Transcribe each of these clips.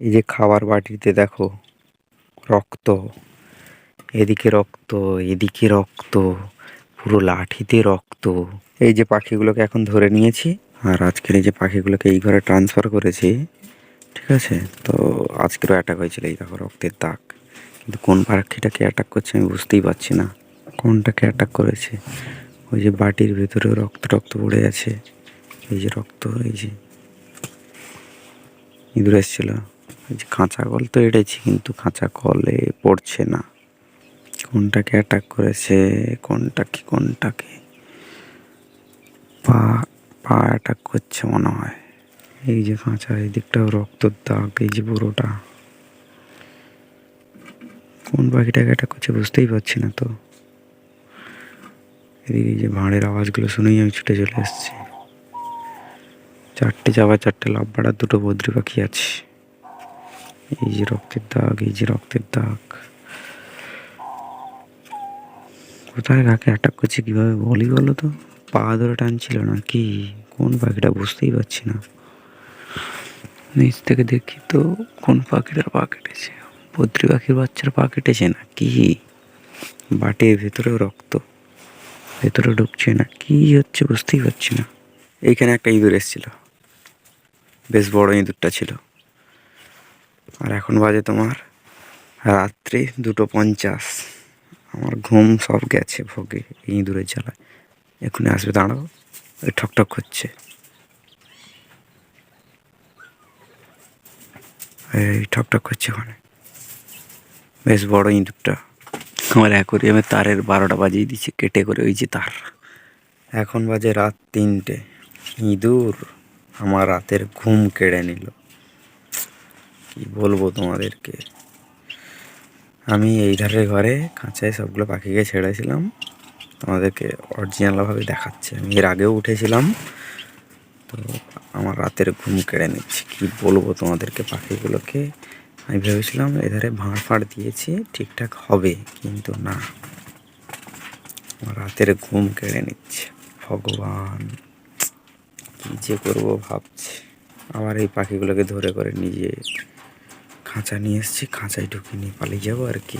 এই যে খাবার বাটিতে দেখো, রক্ত, এদিকে রক্ত এদিকে রক্ত, পুরো লাঠিতে রক্ত। এই যে পাখিগুলোকে এখন ধরে নিয়েছি, আর আজকের এই যে পাখিগুলোকে এই ঘরে ট্রান্সফার করেছি, ঠিক আছে? তো আজকেরও অ্যাটাক হয়েছিল, এই দেখো রক্তের দাগ। কিন্তু কোন পাখিটাকে অ্যাটাক করছে আমি বুঝতেই পারছি না। কোনটাকে অ্যাটাক করেছে? ওই যে বাটির ভেতরেও রক্ত রক্ত পড়ে আছে। এই যে রক্ত, এই যে ইঁদুর এসেছিল। কাঁচা কল তো এড়েছি, কিন্তু কাঁচা কলে পড়ছে না। কোনটাকে অ্যাটাক করেছে কোনটাকে কোনটাকে পা পা অ্যাটাক করছে মনে হয়। এই যে কাঁচা এই দিকটাও রক্তর দাগ এই যে পুরোটা। কোন পাখিটাকে অ্যাটাক করছে বুঝতেই পারছি না তো। এদিকে এই যে ভাঁড়ের আওয়াজগুলো শুনেই আমি ছুটে চলে এসেছি। চারটে চাবা চারটে লাভ বাড়ার দুটো বদ্রি পাখি আছে। এই যে রক্তের দাগ এই যে রক্তের দাগ কোথায় কাকে অ্যাটাক করছে, কীভাবে বলি বলো তো? পা ধরে টানছিল না কি কোন পাখিটা বুঝতেই পারছি না। নিচ থেকে দেখি তো কোন পাখিটার পা কেটেছে। বদ্রি পাখির বাচ্চার পা কেটেছে না কি বাটির ভেতরেও রক্ত। ভেতরে ঢুকছে না কি হচ্ছে বুঝতেই পারছি না। এইখানে একটা ইঁদুর এসেছিল। বেশ বড় ইঁদুরটা ছিল। আর এখন বাজে তোমার রাত্রি দুটো পঞ্চাশ। আমার ঘুম সব গেছে ভোগে ইঁদুরের জ্বালায়। এক্ষুনি আসবে, দাঁড়াও, ওই ঠকঠক করছে। এই ঠকঠক করছে ওখানে। বেশ বড় ইঁদুরটা। আমার অ্যাকোরিয়ামে তারের বারোটা বাজিয়ে দিচ্ছে কেটে করে ওই যে তার। এখন বাজে রাত তিনটে। ইঁদুর আমার রাতের ঘুম কেড়ে নিল। কি বলব তোমাদেরকে? আমি এই ধারে ঘরে খাঁচায় সবগুলো পাখিকে ছেড়েছিলাম। তোমাদেরকে অরিজিনালভাবে দেখাচ্ছে। আমি এর আগেও উঠেছিলাম। তো আমার রাতের ঘুম কেড়ে নিচ্ছে। কি বলব তোমাদেরকে পাখিগুলোকে? আমি ভেবেছিলাম এধারে ভাঁড় ফাঁড় দিয়েছি, ঠিকঠাক হবে, কিন্তু না। আমার রাতের ঘুম কেড়ে নিচ্ছে। ভগবান, কী যে করব ভাবছি। আবার এই পাখিগুলোকে ধরে করে নিজে খাঁচা নিয়ে এসেছি, খাঁচায় ঢুকিয়ে নিয়ে পালিয়ে যাব আর কি।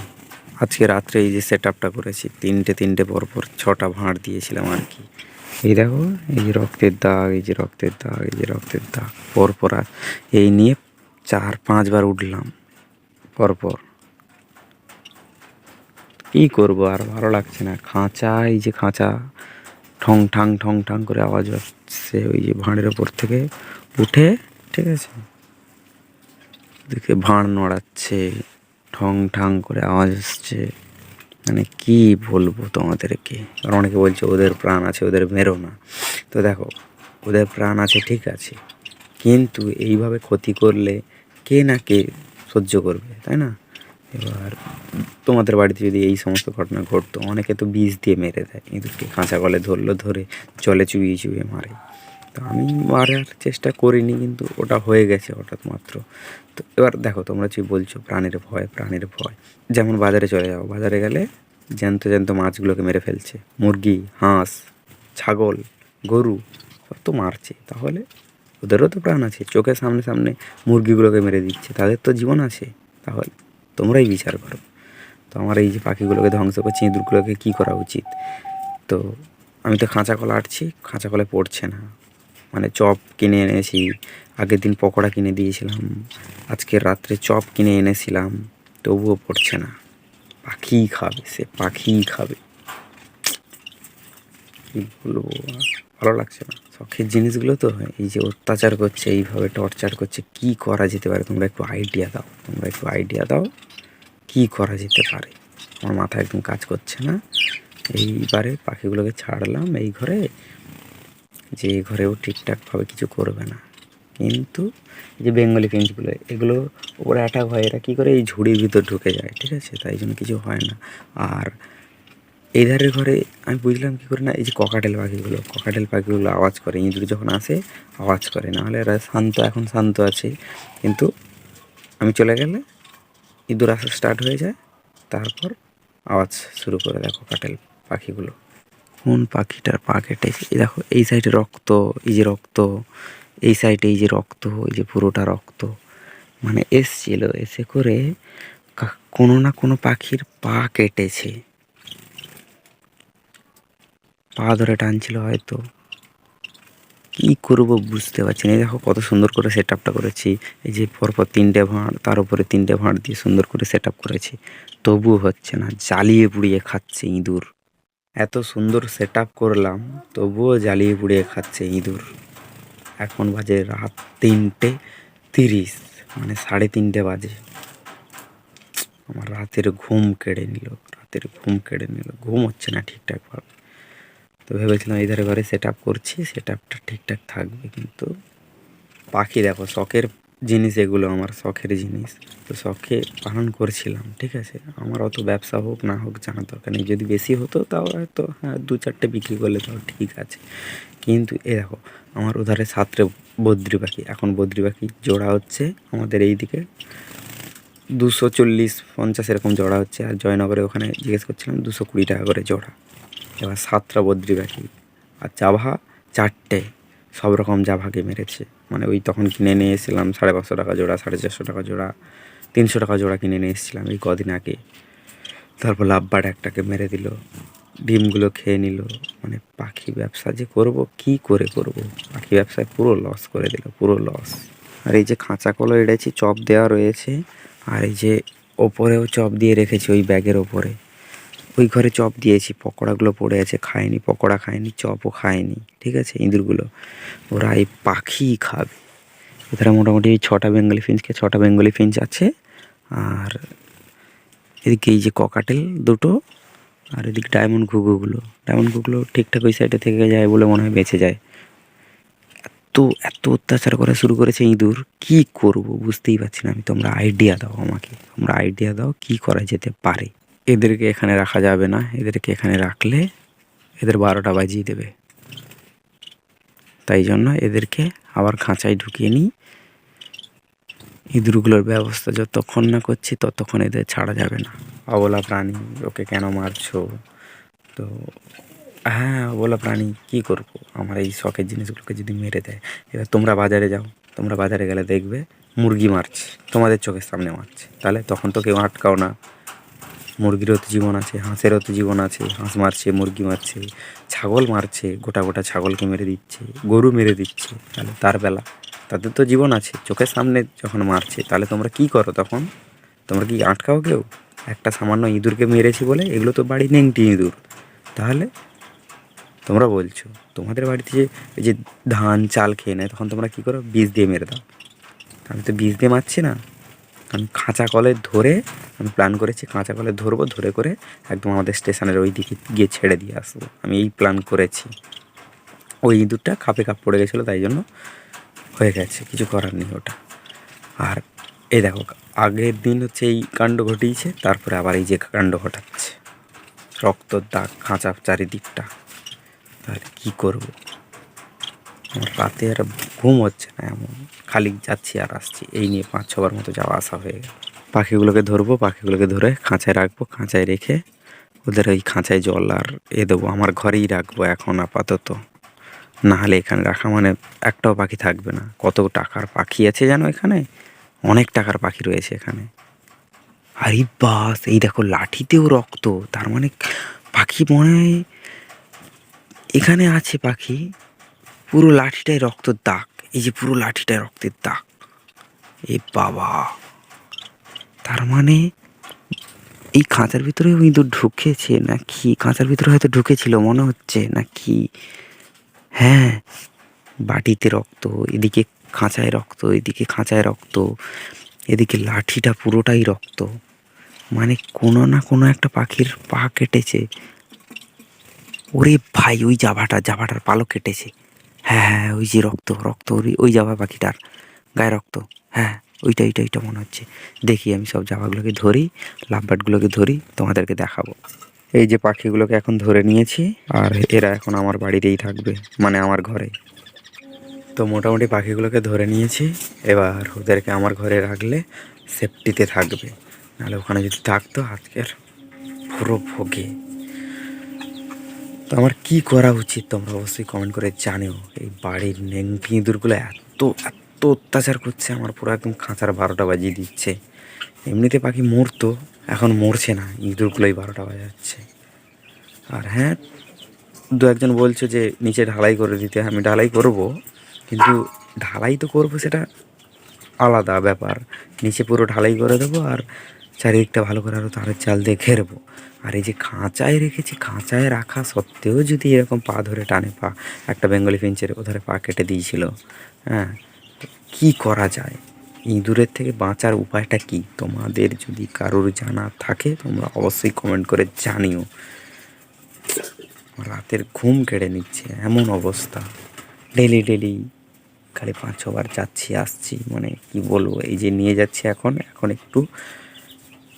আজকে রাত্রে এই যে সেট আপটা করেছি, তিনটে তিনটে পরপর ছটা ভাঁড় দিয়েছিলাম আর কি। এই দেখো, এই যে রক্তের দাগ, এই যে রক্তের দাগ, এই যে রক্তের দাগ। পরপর আর এই নিয়ে চার পাঁচবার উঠলাম, পরপর। কী করব আর, ভালো লাগছে না। খাঁচা, এই যে খাঁচা, ঠং ঠাং ঠং ঠাং করে আওয়াজ হচ্ছে ওই যে ভাঁড়ের ওপর থেকে। উঠে, ঠিক আছে? দেখে ভাঁড় নড়াচ্ছে ঠং ঠাং করে আওয়াজ আসছে। মানে কি বলব তোমাদেরকে? আর অনেকে বলছে ওদের প্রাণ আছে, ওদের মেরো না। তো দেখো, ওদের প্রাণ আছে ঠিক আছে, কিন্তু এইভাবে ক্ষতি করলে কে না কে সহ্য করবে, তাই না? এবার তোমাদের বাড়িতে যদি এই সমস্ত ঘটনা ঘটতো, অনেকে তো বিষ দিয়ে মেরে দেয় ইঁদুরকে কাঁচা কলে ধরলো ধরে জলে চুবিয়ে চুবিয়ে মারে। তো আমি মারার চেষ্টা করিনি, কিন্তু ওটা হয়ে গেছে হঠাৎ মাত্র। তো এবার দেখো তোমরা যে বলছো, প্রাণের ভয় প্রাণের ভয়। যেমন বাজারে চলে যাও, বাজারে গেলে জ্যান্ত জ্যান্ত মাছগুলোকে মেরে ফেলছে। মুরগি, হাঁস, ছাগল, গরু, সব তো মারছে। তাহলে ওদেরও তো প্রাণ আছে, চোখের সামনে সামনে মুরগিগুলোকে মেরে দিচ্ছে, তাদের তো জীবন আছে। তাহলে তোমরাই বিচার করো। তো আমার এই যে পাখিগুলোকে ধ্বংস করছে, ইঁদুরগুলোকে কী করা উচিত? তো আমি তো খাঁচা কলা আটছি, খাঁচা কলে পড়ছে না। মানে চপ কিনে এনেছি। আগের দিন পকোড়া কিনে দিয়েছিলাম। আজকে রাত্রে চপ কিনে এনেছিলাম। তবুও পড়ছে না। পাখিই খাবে, সে পাখিই খাবে। কী বলব ভালো লাগছে না। শখের জিনিসগুলো তো এই যে অত্যাচার করছে, এইভাবে টর্চার করছে, কি করা যেতে পারে? তোমরা একটু আইডিয়া দাও। তোমরা একটু আইডিয়া দাও, কি করা যেতে পারে? আমার মাথা একদম কাজ করছে না। এইবারে পাখিগুলোকে ছাড়লাম এই ঘরে। যে ঘরেও ঠিকঠাকভাবে কিছু করবে না। কিন্তু এই যে বেঙ্গলি ফিঞ্চগুলো এগুলো ওপরে অ্যাটাক হয় এরা কী করে? এই ঝুড়ির ভিতর ঢুকে যায়, ঠিক আছে? তাই জন্য কিছু হয় না। আর এই ধারের ঘরে আমি বুঝলাম কী করে না, এই যে ককাটেল পাখিগুলো ককাটেল পাখিগুলো আওয়াজ করে, ইঁদুর যখন আসে, আওয়াজ করে। নাহলে এরা শান্ত, এখন শান্ত আছে। কিন্তু আমি চলে গেলে ইঁদুর আসা স্টার্ট হয়ে যায়, তারপর আওয়াজ শুরু করে দেখো কাটেল পাখিগুলো। কোন পাখিটার পা কেটেছে এই দেখো, এই সাইডে রক্ত, এই যে রক্ত, এই সাইডে এই যে রক্ত, এই যে পুরোটা রক্ত। মানে এসছিল, এসে করে কোনো না কোনো পাখির পা কেটেছে। পা ধরে টানছিল হয়তো। কি করব বুঝতে পারছি না। এই দেখো কত সুন্দর করে সেট আপটা করেছি। এই যে পরপর তিনটে ভাঁড়, তার উপরে তিনটে ভাঁড় দিয়ে সুন্দর করে সেট আপ করেছি। তবুও হচ্ছে না, জ্বালিয়ে পুড়িয়ে খাচ্ছে ইঁদুর। এত সুন্দর সেট করলাম, তবুও জ্বালিয়ে পুড়িয়ে খাচ্ছে ইঁদুর। এখন বাজে রাত তিনটে তিরিশ মানে সাড়ে তিনটে বাজে। আমার রাতের ঘুম কেড়ে নিল, রাতের ঘুম কেড়ে নিল, ঘুম হচ্ছে না ঠিকঠাকভাবে তো ভেবেছিলাম এই ধারে ঘরে সেট করছি সেট ঠিকঠাক থাকবে, কিন্তু পাখি দেখো, শখের জিনিস এগুলো আমার শখের জিনিস। তো শখে পালন করছিলাম, ঠিক আছে? আমার অত ব্যবসা হোক না হোক জানার দরকার নেই। যদি বেশি হতো তাও হয়তো হ্যাঁ দু চারটে বিক্রি করলে তাও ঠিক আছে। কিন্তু এ দেখো, আমার ওধারে সাতটে বদ্রি পাখি এখন বদ্রি পাখি জোড়া হচ্ছে আমাদের এই দিকে দুশো চল্লিশ, পঞ্চাশ এরকম জোড়া হচ্ছে। আর জয়নগরে ওখানে জিজ্ঞেস করছিলাম, দুশো কুড়ি টাকা করে জোড়া। এবার সাতটা বদ্রি পাখি আর চাভা চারটে। সব রকম যা জাভাকে মেরেছে। মানে ওই তখন কিনে নিয়ে এসেছিলাম, সাড়ে পাঁচশো টাকা জোড়া, সাড়ে চারশো টাকা জোড়া, তিনশো টাকা জোড়া কিনে নিয়ে এসেছিলাম এই কদিন আগে। তারপর লাভবার্ড একটাকে মেরে দিল, ডিমগুলো খেয়ে নিল। মানে পাখি ব্যবসা যে করব, কি করে করব? পাখি ব্যবসায় পুরো লস করে দিল, পুরো লস আর এই যে খাঁচা কলো এড়েছি চপ দেওয়া রয়েছে, আর এই যে ওপরেও চপ দিয়ে রেখেছি ওই ব্যাগের ওপরে। ওই ঘরে চপ দিয়েছি, পকোড়াগুলো পড়ে আছে খায়নি পকোড়া খায়নি চপও খায়নি ঠিক আছে, ইঁদুরগুলো। ওরা এই পাখি খাবে। এছাড়া মোটামুটি ছটা বেঙ্গলি ফিঞ্চকে ছটা বেঙ্গলি ফিঞ্চ আছে, আর এদিকে এই যে ককাটেল দুটো, আর এদিকে ডায়মন্ড ঘুঘুগুলো। ডায়মন্ড ঘুঘুগুলো ঠিকঠাক ওই সাইডে থেকে যায় বলে মনে হয় বেঁচে যায়। এত এত অত্যাচার করা শুরু করেছে ইঁদুর, কি করব বুঝতেই পারছি না আমি। তোমরা আইডিয়া দাও আমাকে। তোমরা আইডিয়া দাও কি করা যেতে পারে। এদেরকে এখানে রাখা যাবে না। এদেরকে এখানে রাখলে এদের বারোটা বাজিয়ে দেবে। তাই জন্য এদেরকে আবার খাঁচায় ঢুকিয়ে নিই। ইঁদুরগুলোর ব্যবস্থা যতক্ষণ না করছি, ততক্ষণ এদের ছাড়া যাবে না। অবলা প্রাণী, ওকে কেন মারছো? তো হ্যাঁ অবলা প্রাণী, কি করব? আমার এই শখের জিনিসগুলোকে যদি মেরে দেয়, এবার তোমরা বাজারে যাও। তোমরা বাজারে গেলে দেখবে মুরগি মারছে, তোমাদের চোখের সামনে মারছে। তাহলে তখন তো কেউ আটকাও না। মুরগিরও তো জীবন আছে হাঁসেরও তো জীবন আছে, হাঁস মারছে, মুরগি মারছে, ছাগল মারছে, গোটা গোটা ছাগলকে মেরে দিচ্ছে, গরু মেরে দিচ্ছে, তাহলে তার বেলা। তাদের তো জীবন আছে, চোখের সামনে যখন মারছে, তাহলে তোমরা কি করো তখন? তোমরা কি আটকাও কেউ? একটা সামান্য ইঁদুরকে মেরেছি বলে এগুলো তো বাড়ি নেংটি ইঁদুর। তাহলে তোমরা বলছো, তোমাদের বাড়িতে যে যে ধান, চাল খেয়ে নেয়, তখন তোমরা কী করো? বীজ দিয়ে মেরে দাও। আমি তো বীজ দিয়ে মারছি না। আমি খাঁচা কলে ধরে আমি প্ল্যান করেছি, খাঁচা কলে ধরবো, ধরে করে একদম আমাদের স্টেশনের ওই দিকে গিয়ে ছেড়ে দিয়ে আসব। আমি এই প্ল্যান করেছি। ওই ইঁদুরটা খাপে কাপ পড়ে গেছিল, তাই জন্য হয়ে গেছে, কিছু করার নেই ওটা। আর এই দেখো, আগের দিন হচ্ছে এই কাণ্ড ঘটিয়েছে, তারপরে আবার এই যে কাণ্ড ঘটাচ্ছে। রক্তর দাগ, খাঁচা চারিদিকটা। তাহলে কী করব? আমার রাতে আর ঘুম হচ্ছে না এমন। খালি যাচ্ছি আর আসছি। এই নিয়ে পাঁচ ছবার মতো যাওয়া আসা হয়ে গেল। পাখিগুলোকে ধরবো, পাখিগুলোকে ধরে খাঁচায় রাখব, খাঁচায় রেখে ওদের ওই খাঁচায় জল আর এ দেবো। আমার ঘরেই রাখব এখন আপাতত। না হলে এখানে রাখা মানে একটাও পাখি থাকবে না। কত টাকার পাখি আছে জানো এখানে? অনেক টাকার পাখি রয়েছে এখানে। আরে বাস, এই দেখো লাঠিতেও রক্ত। তার মানে পাখি মনে হয় এখানে আছে পাখি। পুরো লাঠিটায় রক্তের দাগ। এই যে পুরো লাঠিটায় রক্তের দাগ। এ বাবা। তার মানে এই খাঁচার ভিতরে ইঁদুর ঢুকেছে নাকি? খাঁচার ভিতরে হয়তো ঢুকেছিল, মনে হচ্ছে নাকি? হ্যাঁ বাটিতে রক্ত, এদিকে খাঁচায় রক্ত, এদিকে খাঁচায় রক্ত, এদিকে লাঠিটা পুরোটাই রক্ত। মানে কোনো না কোনো একটা পাখির পা কেটেছে। ওরে ভাই, ওই জাভাটা, জাভাটার পালক কেটেছে। হ্যাঁ হ্যাঁ ওই যে রক্ত রক্ত, ওই জাভা পাখিটার গায়ে রক্ত। হ্যাঁ ওইটা ওইটা ওইটা মনে হচ্ছে। দেখি আমি সব জাভাগুলোকে ধরি লাভবার্ডগুলোকে ধরি, তোমাদেরকে দেখাবো। এই যে পাখিগুলোকে এখন ধরে নিয়েছি, আর এরা এখন আমার বাড়িতেই থাকবে মানে আমার ঘরে। তো মোটামুটি পাখিগুলোকে ধরে নিয়েছি, এবার ওদেরকে আমার ঘরে রাখলে সেফটিতে থাকবে। নাহলে ওখানে যদি থাকতো, আজকের পুরো ভোগে। তো আমার কি করা উচিত তোমরা অবশ্যই কমেন্ট করে জানিও। এই বাড়ির নেংটি ইঁদুরগুলো এত এত অত্যাচার করছে, আমার পুরো একদম খাঁচার বারোটা বাজিয়ে দিচ্ছে। এমনিতে পাখি মরতো, এখন মরছে না, ইঁদুরগুলোই বারোটা বাজাচ্ছে। আর হ্যাঁ দু একজন বলছে যে নিচে ঢালাই করে দিতে, আমি ঢালাই করব, কিন্তু ঢালাই তো করব সেটা আলাদা ব্যাপার। নিচে পুরো ঢালাই করে দেবো আর চারিদিকটা ভালো করে আরও তারের চাল দিয়ে ঘেরবো। আর এই যে খাঁচায় রেখেছি, খাঁচায় রাখা সত্ত্বেও যদি এরকম পা ধরে টানে পা, একটা বেঙ্গলি ফিঞ্চের ওধারে পা কেটে দিয়েছিল হ্যাঁ কী করা যায়? ইঁদুরের থেকে বাঁচার উপায়টা কি? তোমাদের যদি কারোর জানা থাকে, তোমরা অবশ্যই কমেন্ট করে জানিও। রাতের ঘুম কেড়ে নিচ্ছে, এমন অবস্থা। ডেলি ডেলি খালি পাঁচ ছবার যাচ্ছি, আসছি মানে কি বলব, এই যে নিয়ে যাচ্ছি এখন এখন একটু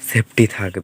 সেফটি থাকবে